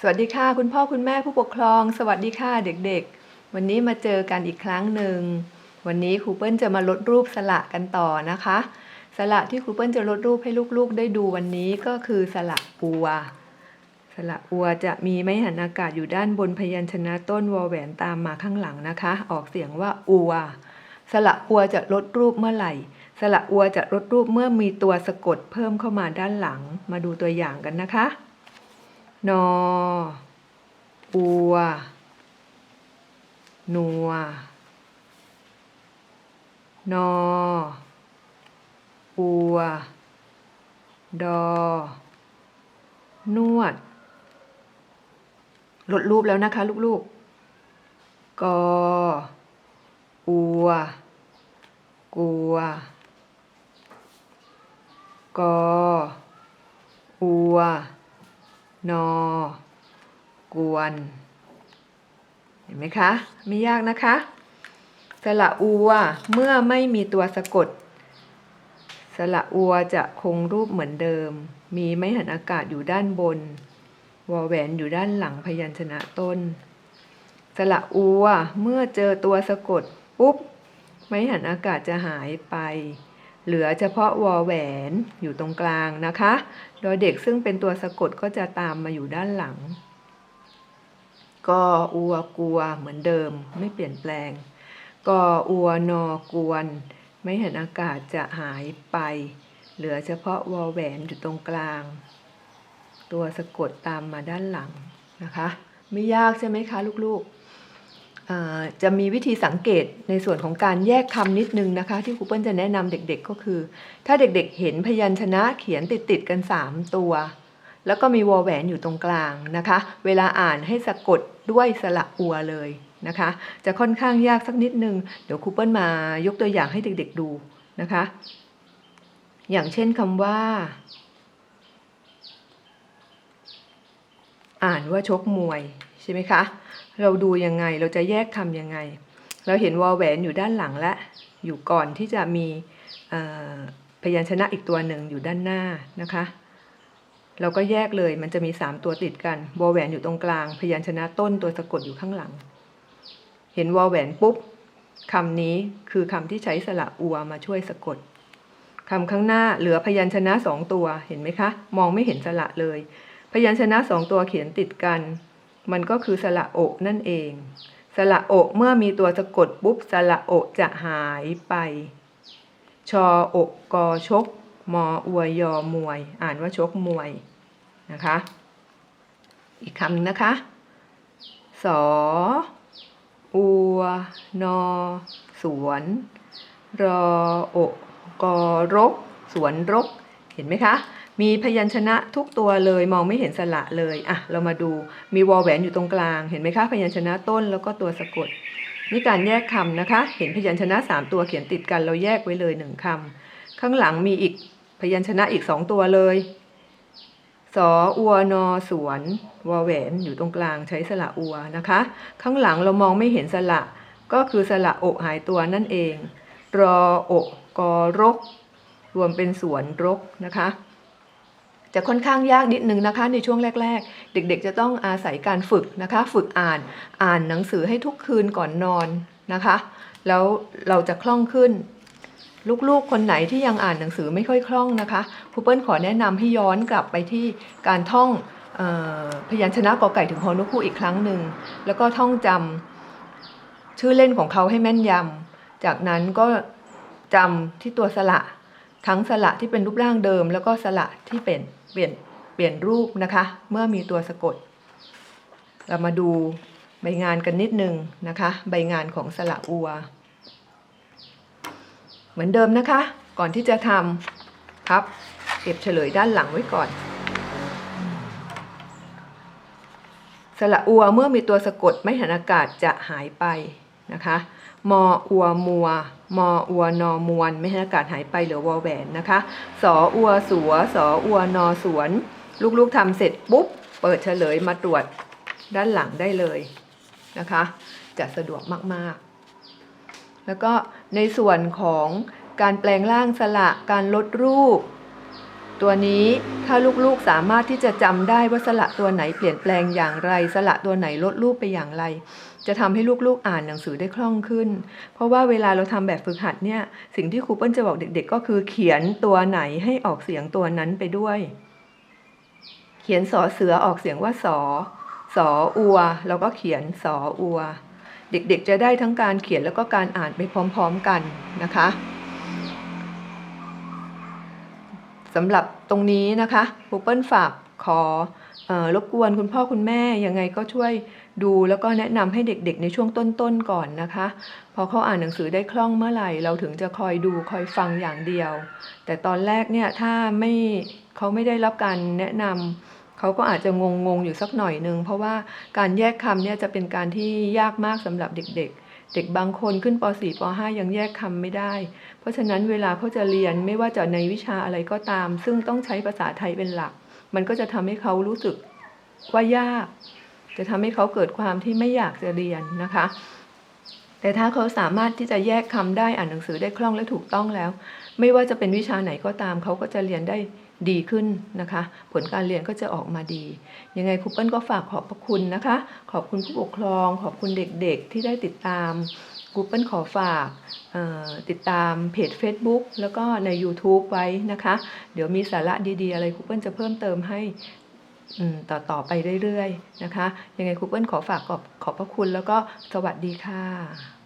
สวัสดีค่ะ คุณพ่อคุณแม่ผู้ปกครอง สวัสดีค่ะเด็กๆ วันนี้มาเจอกันอีกครั้งหนึ่ง วันนี้ครูเปิ้ลจะมาลดรูปสระกันต่อนะคะสระที่ครูเปิ้ลจะลดรูปให้ลูกๆ ได้ดูวันนี้ก็คือสระอัวสระอัวจะมีไม้หันอากาศอยู่ด้านบนพยัญชนะต้นวอแหวนตามมาข้างหลังนะคะ ออกเสียงว่าอัวสระอัวจะลดรูปเมื่อไหร่สระอัวจะลดรูปเมื่อมีตัวสะกดเพิ่มเข้ามาด้านหลัง มาดูตัวอย่างกันนะคะ นออัว นัว นออัว ดอ นวด ลดรูปแล้วนะคะ ลูกๆ กอ อัว กัว กอ อัว นอกวน เห็นไหมคะ ไม่ยากนะคะ สระอัวเมื่อไม่มีตัวสะกด สระอัวจะคงรูปเหมือนเดิม มีไม้หันอากาศอยู่ด้านบน วอแหวนอยู่ด้านหลังพยัญชนะต้น สระอัวเมื่อเจอตัวสะกดปุ๊บไม้หันอากาศจะหายไป เหลือเฉพาะวอแหวนอยู่ตรงกลางนะคะ โดยเด็กซึ่งเป็นตัวสะกดก็จะตามมาอยู่ด้านหลังก็อัวกัวเหมือนเดิมไม่เปลี่ยนแปลงก็อัวนอกวน ไม่เห็นอากาศจะหายไป เหลือเฉพาะวอแหวนอยู่ตรงกลาง ตัวสะกดตามมาด้านหลังนะคะ ไม่ยากใช่ไหมคะลูกๆ จะมีวิธีสังเกตในส่วนของการแยกคำนิดนึงนะคะ ที่ครูเปิ้ลจะแนะนำเด็กๆก็คือ ถ้าเด็กๆเห็นพยัญชนะเขียนติดๆกัน 3 ตัว แล้วก็มีวอแหวนอยู่ตรงกลางนะคะ เวลาอ่านให้สะกดด้วยสระอัวเลยนะคะ จะค่อนข้างยากสักนิดนึง เดี๋ยวครูเปิ้ลมายกตัวอย่างให้เด็กๆดูนะคะ อย่างเช่นคำว่า อ่านว่าชกมวย ใช่ไหมคะ เราดูยังไงเราจะแยกคำยังไง เราเห็นวอแหวนอยู่ด้านหลังและ อยู่ก่อนที่จะมีพยัญชนะอีกตัวหนึ่งอยู่ด้านหน้านะคะ เราก็แยกเลยมันจะมี 3 ตัวติดกันวอแหวนอยู่ตรงกลาง พยัญชนะต้นตัวสะกดอยู่ข้างหลัง เห็นวอแหวนปุ๊บคำนี้คือคำที่ใช้สระอัวมาช่วยสะกดคำข้างหน้าเหลือพยัญชนะสองตัวเห็นไหมคะ มองไม่เห็นสระเลย พยัญชนะสองตัวเขียนติดกัน มันก็คือสระโอนั่นเอง สระโอเมื่อมีตัวสะกดปุ๊บสระโอจะหายไป ชอโอกกอชก มออวยยอมวย อ่านว่าชกมวยนะคะ อีกคำหนึ่งนะคะ สออัวนอ สวน รอโอกอรก สวนรก เห็นไหมคะ มีพยัญชนะทุกตัวเลยมองไม่เห็นสระเลยอะเรามาดูมีวอแหวนอยู่ตรงกลาง เห็นไหมคะพยัญชนะต้นแล้วก็ตัวสะกด นี่การแยกคำนะคะ เห็นพยัญชนะ 3 ตัวเขียนติดกันเราแยกไว้เลยหนึ่งคำข้างหลังมีอีกพยัญชนะอีก 2 ตัวเลยสออัวนอสวนวอแหวนอยู่ตรงกลางใช้สระอัวนะคะ ข้างหลังเรามองไม่เห็นสระก็คือสระโอหายตัวนั่นเองรอโอกกอรก รวมเป็นสวนรกนะคะ จะค่อนข้างยากนิดนึงนะคะในช่วงแรก ๆ เด็กๆ จะต้องอาศัยการฝึกนะคะ ฝึกอ่านอ่านหนังสือให้ทุกคืนก่อนนอนนะคะ แล้วเราจะคล่องขึ้น ลูกๆ คนไหนที่ยังอ่านหนังสือไม่ค่อยคล่องนะคะครูเปิ้ลขอแนะนำให้ย้อนกลับไปที่การท่องออพยัญชนะกอไก่ถึงฮอนกคู่อีกครั้งหนึ่งแล้วก็ท่องจำชื่อเล่นของเขาให้แม่นยำจากนั้นก็จำที่ตัวสระทั้งสระที่เป็นรูปร่างเดิม แล้วก็สระที่เป็น เปลี่ยนเปลี่ยนรูปนะคะ เมื่อมีตัวสะกด เรามาดูใบงานกันนิดนึงนะคะ ใบงานของสระอัว เหมือนเดิมนะคะ ก่อนที่จะทำครับ เก็บเฉลยด้านหลังไว้ก่อน สระอัวเมื่อมีตัวสะกดไม่หันอากาศจะหายไป นะคะมออัวมัว มออัวนอมวน ไม่ให้อากาศหายไปเหลือวอแหวนนะคะ สออัวสัว สออัวนอสวน ลูกๆทำเสร็จปุ๊บ เปิดเฉลยมาตรวจด้านหลังได้เลยนะคะ จะสะดวกมากๆ แล้วก็ในส่วนของการแปลงร่างสระการลดรูป ตัวนี้ถ้าลูกๆสามารถที่จะจำได้ว่าสระตัวไหนเปลี่ยนแปลงอย่างไร สระตัวไหนลดรูปไปอย่างไร จะทำให้ลูกๆอ่านหนังสือได้คล่องขึ้น เพราะว่าเวลาเราทำแบบฝึกหัดเนี่ย สิ่งที่ครูเปิ้ลจะบอกเด็ก ๆ ก็คือเขียนตัวไหนให้ออกเสียงตัวนั้นไปด้วย เขียนสอเสือออกเสียงว่าสอ สออัว แล้วก็เขียนสออัว เด็กๆ จะได้ทั้งการเขียนแล้วก็การอ่านไปพร้อม ๆ กันนะคะ สำหรับตรงนี้นะคะครูเปิ้ลฝากขอเออรบกวนคุณพ่อคุณแม่ยังไงก็ช่วยดูแล้วก็แนะนำให้เด็กๆ ในช่วงต้นๆก่อนนะคะ พอเขาอ่านหนังสือได้คล่องเมื่อไหร่ เราถึงจะคอยดูคอยฟังอย่างเดียว แต่ตอนแรกเนี่ยถ้าไม่เขาไม่ได้รับการแนะนำเขาก็อาจจะงงๆอยู่สักหน่อยนึงเพราะว่าการแยกคำเนี่ยจะเป็นการที่ยากมากสำหรับเด็กๆ เด็กบางคนขึ้นป .4 ป .5 ยังแยกคำไม่ได้ เพราะฉะนั้นเวลาเขาจะเรียนไม่ว่าจะในวิชาอะไรก็ตาม ซึ่งต้องใช้ภาษาไทยเป็นหลัก มันก็จะทำให้เขารู้สึกว่ายาก จะทำให้เขาเกิดความที่ไม่อยากจะเรียนนะคะ แต่ถ้าเขาสามารถที่จะแยกคำได้อ่านหนังสือได้คล่องและถูกต้องแล้ว ไม่ว่าจะเป็นวิชาไหนก็ตามเขาก็จะเรียนได้ ดีขึ้นนะคะ ผลการเรียนก็จะออกมาดี ยังไงครูเปิ้ลก็ฝากขอบพระคุณนะคะ ขอบคุณผู้ปกครอง ขอบคุณเด็กๆที่ได้ติดตามครูเปิ้ลขอฝากติดตามเพจ Facebook แล้วก็ใน YouTube ไว้นะคะ เดี๋ยวมีสาระดีๆ อะไรครูเปิ้ลจะเพิ่มเติมให้อืมต่อไปเรื่อยๆนะคะ ยังไงครูเปิ้ลขอฝากขอบขอบพระคุณแล้วก็สวัสดีค่ะ